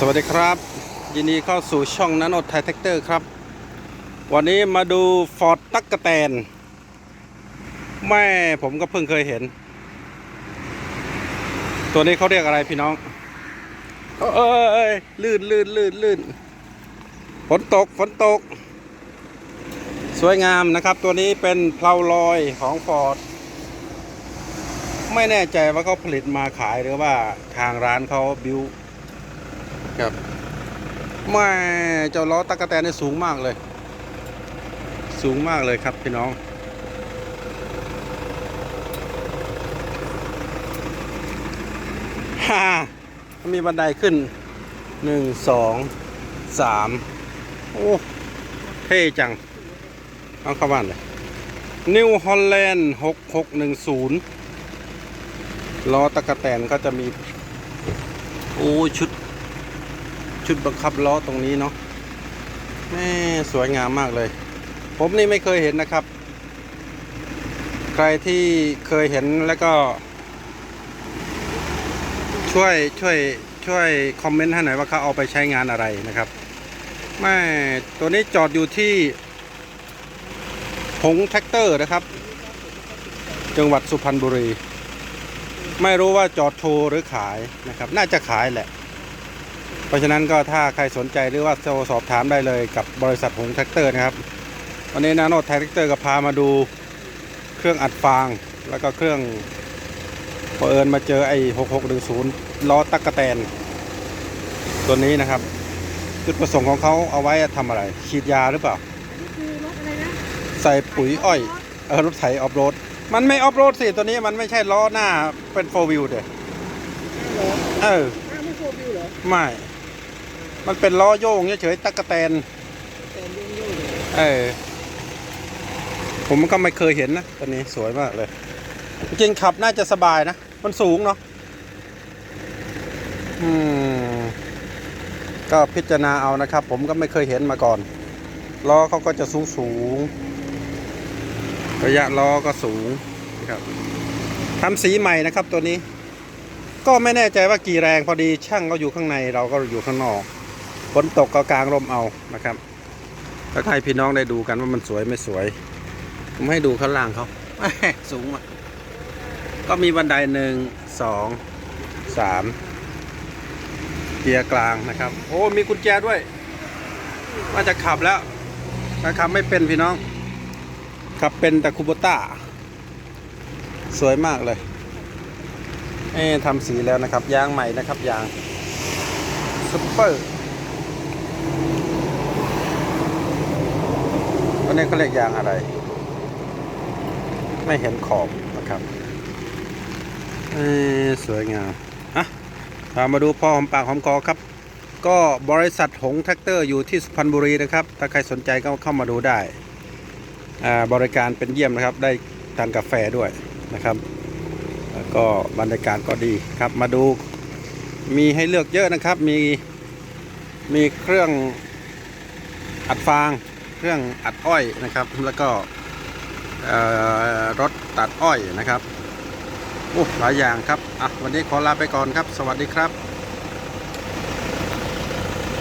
สวัสดีครับ ยินดีเข้าสู่ช่องนันอดไทยแท็กเตอร์ครับ วันนี้มาดูฟอร์ดตักกะแตน แม่ผมก็เพิ่งเคยเห็น ตัวนี้เขาเรียกอะไรพี่น้อง เอ้ยลื่นลื่นลื่นลื่นฝนตกฝนตก สวยงามนะครับ ตัวนี้เป็นเพลาลอยของฟอร์ดไม่แน่ใจว่าเขาผลิตมาขายหรือว่าทางร้านเขาบิว ครับแม่เจ้าล้อตะกะแตนนี่สูงมากเลย สูงมากเลยครับพี่น้อง ฮ่า มีบันไดขึ้นหนึ่งสองสามโอ้ เท่จัง เอาเข้าบ้านเลยนิวฮอลแลนด์หกหกหนึ่งศูนย์ล้อตะกะแตนก็จะมี โอ้ ชุด ชุดบังคับล้อตรงนี้เนาะแม่สวยงามมากเลย ผมนี่ไม่เคยเห็นนะครับ ใครที่เคยเห็นแล้วก็ ช่วยช่วยช่วยคอมเมนต์ให้หน่อยว่าเขาเอาไปใช้งานอะไรนะครับแม่ตัวนี้จอดอยู่ที่หงแท็กเตอร์นะครับ จังหวัดสุพรรณบุรี ไม่รู้ว่าจอดโชว์หรือขายนะครับ น่าจะขายแหละ เพราะฉะนั้นก็ถ้าใครสนใจหรือว่าโทรสอบถามได้เลยกับบริษัทหงแท็กเตอร์นะครับ วันนี้นาโนแท็กเตอร์ก็พามาดูเครื่องอัดฟาง แล้วก็เครื่องเปิญมาเจอไอ้6610ล้อตักกะแตน ตัวนี้นะครับ จุดประสงค์ของเขาเอาไว้ทำอะไร ฉีดยาหรือเปล่า ใส่ปุ๋ยอ้อยเออรถไถออฟโรด มันไม่ออฟโรดสิ ตัวนี้มันไม่ใช่ล้อหน้าเป็นโฟวิวเด้อเออ ไม่โฟวิวเหรอไม่ มันเป็นล้อโยงเฉยๆตักกะแตนแต่ยุ่งยุ่งเลยเออผมก็ไม่เคยเห็นนะตัวนี้สวยมากเลย จริงๆขับน่าจะสบายนะ มันสูงเนาะอืมก็พิจารณาเอานะครับ ผมก็ไม่เคยเห็นมาก่อนล้อเขาก็จะสูงสูงๆระยะล้อก็สูงนะครับทำสีใหม่นะครับตัวนี้ ก็ไม่แน่ใจว่ากี่แรงพอดีช่างก็อยู่ข้างในเราก็อยู่ข้างนอกฝนตกก็กลางร่มเอานะครับก็ให้พี่น้องได้ดูกันว่ามันสวยไม่สวย ผมให้ดูข้างล่างเขาสูงมากก็มีบันไดหนึ่งสองสามเกียร์กลางนะครับ โอ้มีกุญแจด้วยว่าจะขับแล้วนะครับ ไม่เป็นพี่น้อง ขับเป็นแต่คูโบต้า สวยมากเลย ทำสีแล้วนะครับ ยางใหม่นะครับยางซุปเปอร์วันนี้เขาเรียกยางอะไร ไม่เห็นขอบนะครับสวยงามอะามาดูพ่อหอมปากหอมคอครับ ก็บริษัทหงแท็กเตอร์อยู่ที่สุพรรณบุรีนะครับ ถ้าใครสนใจก็เข้ามาดูได้ บริการเป็นเยี่ยมนะครับ ได้ทานกาแฟด้วยนะครับ แล้วก็บรรยากาศก็ดีครับ มาดูมีให้เลือกเยอะนะครับ มีมีเครื่องอัดฟาง เครื่องอัดอ้อยนะครับ แล้วก็รถตัดอ้อยนะครับโอ้หลายอย่างครับอะวันนี้ขอลาไปก่อนครับ สวัสดีครับ